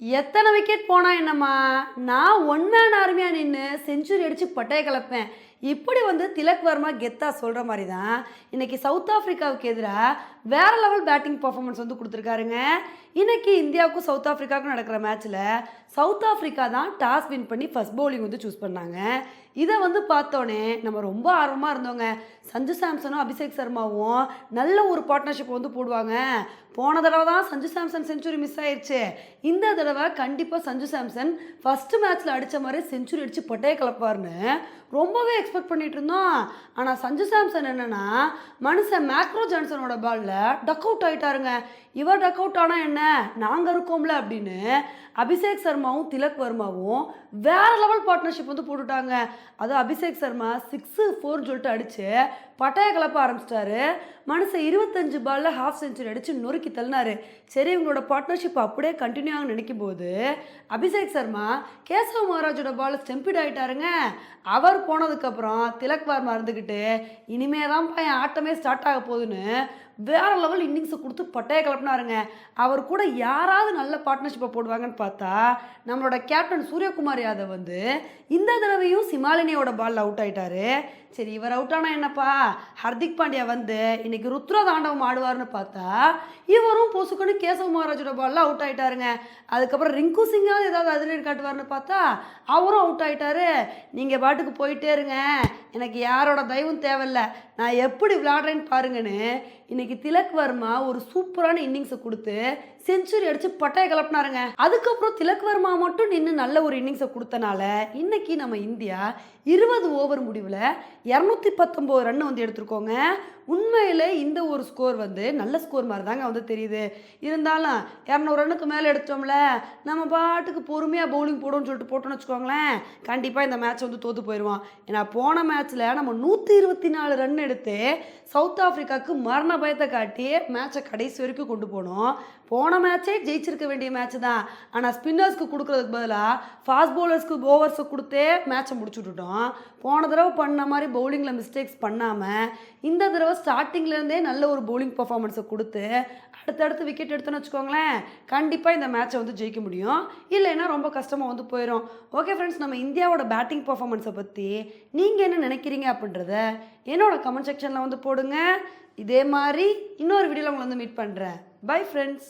எத்தனை விக்கெட் போனா என்னம்மா? நான் ஒன் மேன் ஆர்மியாக நின்று செஞ்சுரி அடித்து பட்டையை கலப்பேன். இப்படி வந்து திலக் வர்மா கெத்தா சொல்கிற மாதிரி தான் இன்னைக்கு சவுத் ஆஃப்ரிக்காவுக்கு எதிராக வேற லெவல் பேட்டிங் பர்ஃபார்மன்ஸ் வந்து கொடுத்துருக்காருங்க. இன்னைக்கு இந்தியாவுக்கும் சவுத் ஆஃப்ரிக்காவுக்கும் நடக்கிற மேட்ச்சில் சவுத் ஆஃப்ரிக்கா தான் டாஸ் வின் பண்ணி ஃபர்ஸ்ட் பவுலிங் வந்து சூஸ் பண்ணாங்க. இதை வந்து பார்த்தோன்னே நம்ம ரொம்ப ஆர்வமாக இருந்தோங்க. சஞ்சு சாம்சனும் அபிஷேக் சர்மாவும் நல்ல ஒரு பார்ட்னர்ஷிப் வந்து போடுவாங்க. போன தடவை தான் சஞ்சு சாம்சன் செஞ்சுரி மிஸ் ஆயிடுச்சு இந்த தடவை கண்டிப்பாக சஞ்சு சாம்சன் ஃபஸ்ட்டு மேட்ச்சில் அடித்த மாதிரி செஞ்சுரி அடித்து பொட்டையை கலப்பார்னு ரொம்பவே எக்ஸ்பெக்ட் பண்ணிட்டு இருந்தோம். ஆனால் சஞ்சு சாம்சன் என்னென்னா மனுஷன் மேக்ரோ ஜான்சனோட பாலில் டக் அவுட் ஆயிட்டாருங்க. இவர் டக் அவுட் ஆனால் என்ன? நாங்கள் இருக்கோம்ல அப்படின்னு அபிஷேக் சர்மாவும் திலக் வர்மாவும் வேறு லெவல் பார்ட்னர்ஷிப் வந்து போட்டுட்டாங்க. அதுவும் அபிஷேக் சர்மா சிக்ஸு ஃபோர்னு சொல்லிட்டு அடித்து பட்டாய கலப்ப ஆரம்பிச்சிட்டாரு. மனுஷன் இருபத்தஞ்சு பாலில் ஹாஃப் செஞ்சுரி அடித்து நொறுக்கி தள்ளினாரு. சரி இவங்களோட பார்ட்னர்ஷிப் அப்படியே கண்டினியூ ஆகும் நினைக்கும் போது அபிஷேக் சர்மா கேசவ மகாராஜோட பால் ஸ்டெம்பிட் ஆயிட்டாருங்க. அவர் போனதுக்கப்புறம் திலக் வர்மா இருந்துக்கிட்டு இனிமே தான் என் ஆட்டமே ஸ்டார்ட் ஆக போகுதுன்னு வேற லெவல் இன்னிங்ஸை கொடுத்து பட்டைய கிளப்பினாருங்க. அவர் கூட யாராவது நல்ல பார்ட்னர்ஷிப்பை போடுவாங்கன்னு பார்த்தா நம்மளோட கேப்டன் சூரியகுமார் யாதவ் வந்து இந்த தடவையும் சிமாலினியோட பால் அவுட் ஆயிட்டாரு. சரி இவர் அவுட் ஆனால் என்னப்பா? ஹர்திக் பாண்டியா வந்து இன்னைக்கு ருத்ர தாண்டவம் ஆடுவார்னு பார்த்தா இவரும் பொசுக்குன்னு கேசவ மகாராஜோட பால்ல அவுட் ஆயிட்டாருங்க. அதுக்கப்புறம் ரிங்கு சிங்காவது ஏதாவது அதிரடி காட்டுவார்னு பார்த்தா அவரும் அவுட் ஆகிட்டாரு நீங்கள் பாட்டுக்கு போயிட்டே இருங்க. எனக்கு யாரோட தயவும் தேவையில்ல. நான் எப்படி விளாடுறேன்னு பாருங்கன்னு இன்னைக்கு திலக் வர்மா ஒரு சூப்பரான இன்னிங்ஸை கொடுத்து செஞ்சுரி அடித்து பட்டையை கிளப்பினாருங்க அதுக்கப்புறம் திலக் வர்மா மட்டும் நின்று நல்ல ஒரு இன்னிங்ஸை கொடுத்தனால இன்னைக்கு நம்ம இந்தியா இருபது ஓவர் முடிவில் இரநூத்தி பத்தொம்போது ரன் வந்து எடுத்திருக்கோங்க. உண்மையில் இந்த ஒரு ஸ்கோர் வந்து நல்ல ஸ்கோர் மாதிரி தாங்க வந்து தெரியுது. இருந்தாலும் இரநூறு ரன்னுக்கு மேலே எடுத்தோம்ல. நம்ம பாட்டுக்கு பொறுமையாக பவுலிங் போடுவோம்னு சொல்லிட்டு போட்டோம்னு வச்சுக்கோங்களேன் கண்டிப்பாக இந்த மேட்ச் வந்து தோற்று போயிடுவான் ஏன்னா போன மேட்ச்சில் நம்ம நூற்றி இருபத்தி நாலு ரன் எடுத்து சவுத் ஆஃப்ரிக்காவுக்கு மரண பயத்தை காட்டி மேட்சை கடைசி வரைக்கும் கொண்டு போனோம். போன மேட்சே ஜெயிச்சிருக்க வேண்டிய மேட்ச் தான். ஆனால் ஸ்பின்னர்ஸ்க்கு கொடுக்குறதுக்கு பதிலாக ஃபாஸ்ட் பவுலர்ஸ்க்கு ஓவர்ஸை கொடுத்தே மேட்சை முடிச்சுட்டுட்டோம் போன தடவை பண்ண மாதிரி பவுலிங்கில் மிஸ்டேக்ஸ் பண்ணாமல் இந்த தடவை ஸ்டார்டிங்லேருந்தே நல்ல ஒரு பவுலிங் பர்ஃபார்மன்ஸை கொடுத்து அடுத்தடுத்து விக்கெட் எடுத்தோன்னு வச்சுக்கோங்களேன் கண்டிப்பாக இந்த மேட்சை வந்து ஜெயிக்க முடியும். இல்லைன்னா ரொம்ப கஷ்டமாக வந்து போயிடும் ஓகே ஃப்ரெண்ட்ஸ் நம்ம இந்தியாவோட பேட்டிங் பர்ஃபார்மன்ஸை பற்றி நீங்கள் என்ன நினைக்கிறீங்க அப்படின்றத என்னோட கமெண்ட் செக்ஷனில் வந்து போடுங்க. இதே மாதிரி இன்னொரு வீடியோவில் உங்களை வந்து மீட் பண்ணுறேன் பை ஃப்ரெண்ட்ஸ்